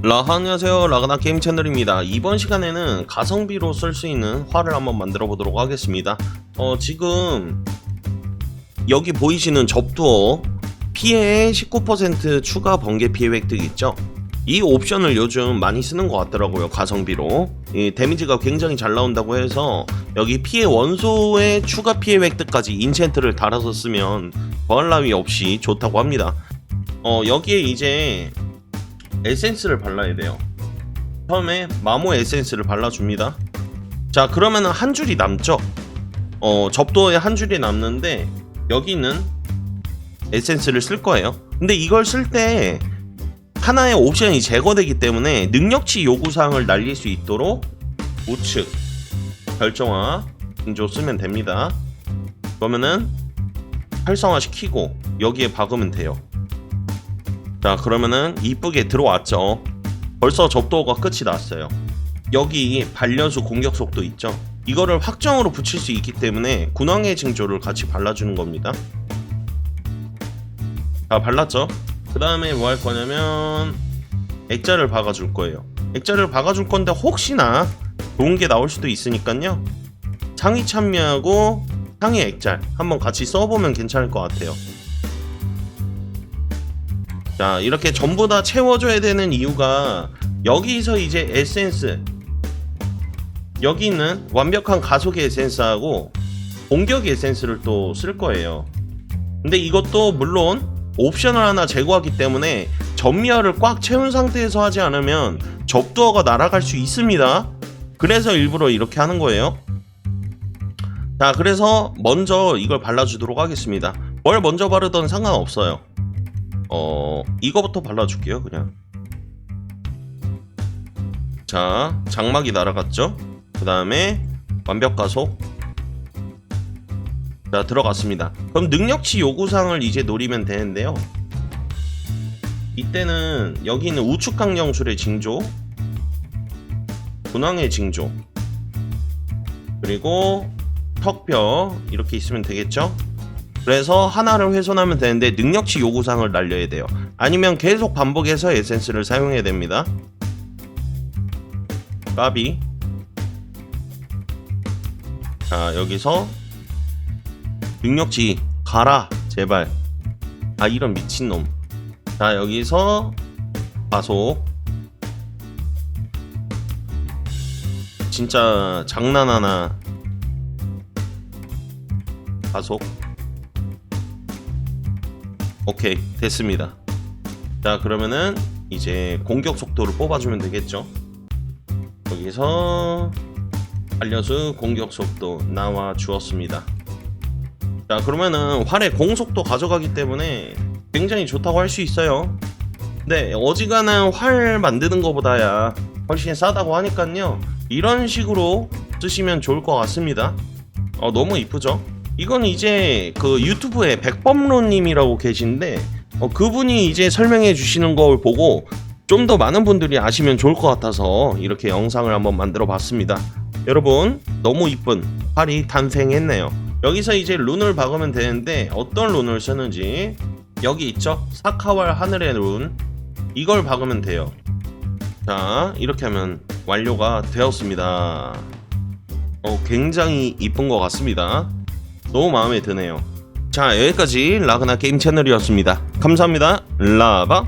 라 안녕하세요. 라그나 게임 채널입니다. 이번 시간에는 가성비로 쓸 수 있는 활을 한번 만들어 보도록 하겠습니다. 어 지금 여기 보이시는 접두어 피해 19% 추가 번개 피해 획득 있죠? 이 옵션을 요즘 많이 쓰는 것 같더라고요 가성비로. 이 데미지가 굉장히 잘 나온다고 해서 여기 피해 원소의 추가 피해 획득까지 인챈트를 달아서 쓰면 더할 나위 없이 좋다고 합니다. 어 여기에 이제 에센스를 발라야 돼요. 처음에 마모 에센스를 발라줍니다. 자, 그러면은 한 줄이 남죠? 어, 접도에 한 줄이 남는데, 여기는 에센스를 쓸 거예요. 근데 이걸 쓸 때, 하나의 옵션이 제거되기 때문에 능력치 요구사항을 날릴 수 있도록 우측, 결정화, 징조 쓰면 됩니다. 그러면은 활성화 시키고, 여기에 박으면 돼요. 자 그러면은 이쁘게 들어왔죠. 벌써 접도가 끝이 났어요. 여기 발련수 공격 속도 있죠. 이거를 확정으로 붙일 수 있기 때문에 군왕의 징조를 같이 발라주는 겁니다. 자 발랐죠? 그 다음에 뭐 할 거냐면 액자를 박아줄 거예요. 액자를 박아줄 건데 혹시나 좋은 게 나올 수도 있으니까요. 상위 참여하고 상위 액자 한번 같이 써보면 괜찮을 것 같아요 자 이렇게 전부 다 채워줘야 되는 이유가 여기서 이제 에센스 여기 있는 완벽한 가속의 에센스하고 공격의 에센스를 또 쓸 거예요. 근데 이것도 물론 옵션을 하나 제거하기 때문에 전미화를 꽉 채운 상태에서 하지 않으면 접두어가 날아갈 수 있습니다. 그래서 일부러 이렇게 하는 거예요. 자 그래서 먼저 이걸 발라주도록 하겠습니다. 뭘 먼저 바르던 상관없어요 어 이거부터 발라줄게요 그냥. 자 장막이 날아갔죠? 그 다음에 완벽 가속. 자 들어갔습니다. 그럼 능력치 요구사항을 이제 노리면 되는데요. 이때는 여기 있는 우측 강령술의 징조 군왕의 징조 그리고 턱뼈 이렇게 있으면 되겠죠 그래서 하나를 훼손하면 되는데 능력치 요구사항을 날려야 돼요. 아니면 계속 반복해서 에센스를 사용해야 됩니다. 까비. 자 여기서 능력치 가라 제발. 아 이런 미친놈. 자 여기서 가속. 진짜 장난 하나. 가속. 오케이 됐습니다. 자 그러면은 이제 공격 속도를 뽑아주면 되겠죠? 여기서 알려수 공격 속도 나와 주었습니다. 자 그러면은 활의 공속도 가져가기 때문에 굉장히 좋다고 할 수 있어요. 네 어지간한 활 만드는 것보다야 훨씬 싸다고 하니깐요. 이런 식으로 쓰시면 좋을 것 같습니다. 어 너무 이쁘죠 이건 이제 그 유튜브에 백범로님이라고 계신데 어, 그분이 이제 설명해 주시는 걸 보고 좀 더 많은 분들이 아시면 좋을 것 같아서 이렇게 영상을 한번 만들어 봤습니다. 여러분 너무 이쁜 활이 탄생했네요. 여기서 이제 룬을 박으면 되는데 어떤 룬을 쓰는지 여기 있죠? 사카왈 하늘의 룬 이걸 박으면 돼요. 자 이렇게 하면 완료가 되었습니다. 어, 굉장히 이쁜 것 같습니다. 너무 마음에 드네요. 자 여기까지 라그나 게임 채널이었습니다. 감사합니다. 라바